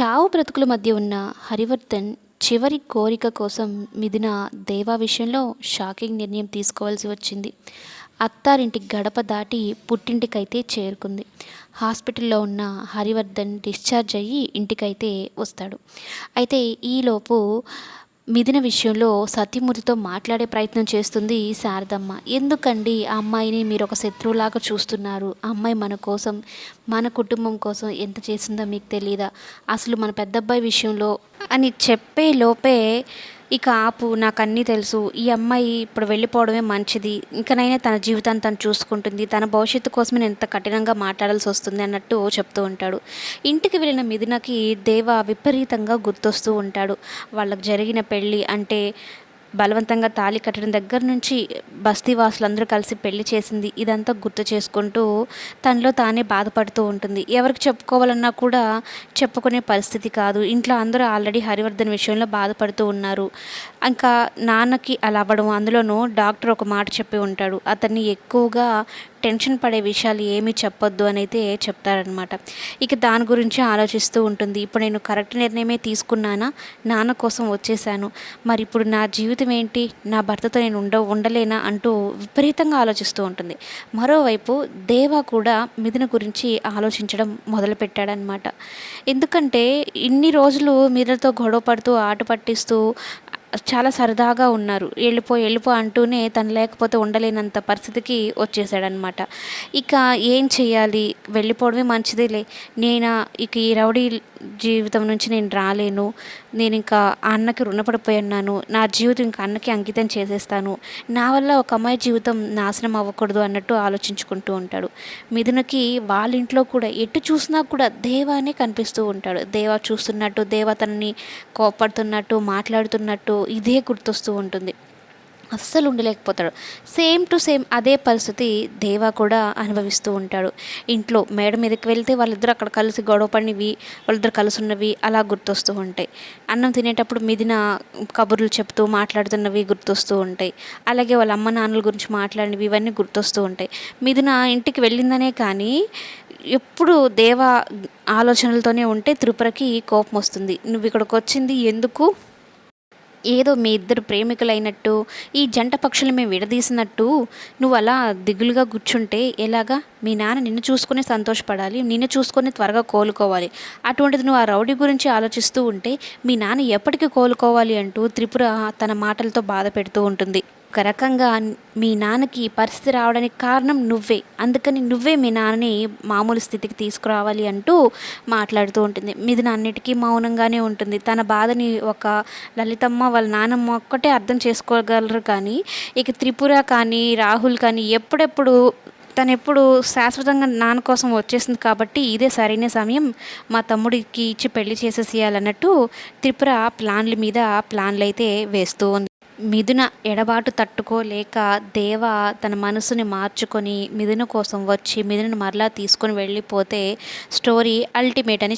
చావు బ్రతుకుల మధ్య ఉన్న హరివర్ధన్ చివరి కోరిక కోసం మిథున దేవా విషయంలో షాకింగ్ నిర్ణయం తీసుకోవాల్సి వచ్చింది. అత్తారింటి గడప దాటి పుట్టింటికైతే చేరుకుంది. హాస్పిటల్లో ఉన్న హరివర్ధన్ డిశ్చార్జ్ అయ్యి ఇంటికైతే వస్తాడు. అయితే ఈలోపు మిథున విషయంలో సత్యమూర్తితో మాట్లాడే ప్రయత్నం చేస్తుంది శారదమ్మ. ఎందుకండి ఆ అమ్మాయిని మీరు ఒక శత్రువులాగా చూస్తున్నారు? ఆ అమ్మాయి మన కోసం మన కుటుంబం కోసం ఎంత చేసిందో మీకు తెలియదా అసలు మన పెద్దబ్బాయి విషయంలో అని చెప్పే లోపే ఇక ఆపు నాకు అన్నీ తెలుసు. ఈ అమ్మాయి ఇప్పుడు వెళ్ళిపోవడమే మంచిది. ఇంకనైనా తన జీవితాన్ని తను చూసుకుంటుంది. తన భవిష్యత్తు కోసమే నేను ఎంత కఠినంగా మాట్లాడాల్సి వస్తుంది అన్నట్టు చెప్తూ ఉంటాడు. ఇంటికి వెళ్ళిన మిథునకి దేవ విపరీతంగా గుర్తొస్తూ ఉంటాడు. వాళ్ళకి జరిగిన పెళ్ళి అంటే బలవంతంగా తాళి కట్టడం దగ్గర నుంచి బస్తీ వాసులందరూ కలిసి పెళ్ళి చేసింది ఇదంతా గుర్తు చేసుకుంటూ తనలో తానే బాధపడుతూ ఉంటుంది. ఎవరికి చెప్పుకోవాలన్నా కూడా చెప్పుకునే పరిస్థితి కాదు. ఇంట్లో అందరూ ఆల్రెడీ హరివర్ధన్ విషయంలో బాధపడుతూ ఉన్నారు. ఇంకా నాన్నకి అలా అవ్వడం అందులోనూ డాక్టర్ ఒక మాట చెప్పి ఉంటాడు. అతన్ని ఎక్కువగా టెన్షన్ పడే విషయాలు ఏమీ చెప్పొద్దు అని అయితే చెప్తారనమాట ఇక దాని గురించి ఆలోచిస్తూ ఉంటుంది. ఇప్పుడు నేను కరెక్ట్ నిర్ణయమే తీసుకున్నానా? నాన్న కోసం వచ్చేసాను మరి ఇప్పుడు నా జీవితం ఏంటి? నా భర్తతో నేను ఉండ ఉండలేనా? అంటూ విపరీతంగా ఆలోచిస్తూ ఉంటుంది. మరోవైపు దేవా కూడా మిథున గురించి ఆలోచించడం మొదలుపెట్టాడనమాట ఎందుకంటే ఇన్ని రోజులు మిథునతో గొడవ పడుతూ ఆట పట్టిస్తూ చాలా సరదాగా ఉన్నారు. వెళ్ళిపో వెళ్ళిపో అంటూనే తను లేకపోతే ఉండలేనంత పరిస్థితికి వచ్చేసాడనమాట ఇక ఏం చేయాలి వెళ్ళిపోవడమే మంచిదేలే. నేను? ఇక ఈ రౌడీ జీవితం నుంచి నేను రాలేను. నేను ఇంకా అన్నకి రుణపడిపోయి ఉన్నాను నా జీవితం ఇంకా అన్నకి అంకితం చేసేస్తాను. నా వల్ల ఒక అమ్మాయి జీవితం నాశనం అవ్వకూడదు అన్నట్టు ఆలోచించుకుంటూ ఉంటాడు. మిథునకి వాళ్ళ ఇంట్లో కూడా ఎటు చూసినా కూడా దేవానే కనిపిస్తూ ఉంటాడు. దేవా చూస్తున్నట్టు దేవ తనని కోపడుతున్నట్టు మాట్లాడుతున్నట్టు ఇదే గుర్తొస్తూ ఉంటుంది. అస్సలు ఉండలేకపోతాడు. సేమ్ టు సేమ్ అదే పరిస్థితి దేవా కూడా అనుభవిస్తూ ఉంటాడు. ఇంట్లో మేడ మీదకి వెళ్తే వాళ్ళిద్దరు అక్కడ కలిసి గొడవ పడినవి వాళ్ళిద్దరు కలిసి ఉన్నవి అలా గుర్తొస్తూ ఉంటాయి. అన్నం తినేటప్పుడు మిదిన కబుర్లు చెప్తూ మాట్లాడుతున్నవి గుర్తొస్తూ ఉంటాయి. అలాగే వాళ్ళ అమ్మ నాన్నల గురించి మాట్లాడినవి ఇవన్నీ గుర్తొస్తూ ఉంటాయి. మిదిన ఇంటికి వెళ్ళిందనే కానీ ఎప్పుడు దేవ ఆలోచనలతోనే ఉంటే త్రిపురకి కోపం వస్తుంది. నువ్వు ఇక్కడికి వచ్చింది ఎందుకు? ఏదో మీ ఇద్దరు ప్రేమికులైనట్టు ఈ జంట పక్షులు మేము విడదీసినట్టు నువ్వు అలా దిగులుగా కూర్చుంటే ఎలాగా? మీ నాన్న నిన్ను చూసుకుని సంతోషపడాలి నిన్ను చూసుకొని త్వరగా కోలుకోవాలి. అటువంటిది నువ్వు ఆ రౌడీ గురించి ఆలోచిస్తూ ఉంటే మీ నాన్న ఎప్పటికీ కోలుకోవాలి అంటూ త్రిపుర తన మాటలతో బాధ పెడుతూ ఉంటుంది. ఒక రకంగా మీ నాన్నకి ఈ పరిస్థితి రావడానికి కారణం నువ్వే. అందుకని నువ్వే మీ నాన్నని మామూలు స్థితికి తీసుకురావాలి అంటూ మాట్లాడుతూ ఉంటుంది. మీది అన్నిటికీ మౌనంగానే ఉంటుంది. తన బాధని ఒక లలితమ్మ వాళ్ళ నాన్నమ్మ ఒక్కటే అర్థం చేసుకోగలరు కానీ ఇక త్రిపుర కానీ రాహుల్ కానీ ఎప్పుడెప్పుడు తను ఎప్పుడు శాశ్వతంగా నాన్న కోసం వచ్చేసింది కాబట్టి ఇదే సరైన సమయం మా తమ్ముడికి ఇచ్చి పెళ్ళి చేసేసేయాలన్నట్టు త్రిపుర ప్లాన్ల మీద ప్లాన్లు అయితే వేస్తూ ఉంది. మిథున ఎడబాటు తట్టుకోలేక దేవ తన మనసుని మార్చుకొని మిథున కోసం వచ్చి మిథునను మరలా తీసుకొని వెళ్ళిపోతే స్టోరీ అల్టిమేట్ అని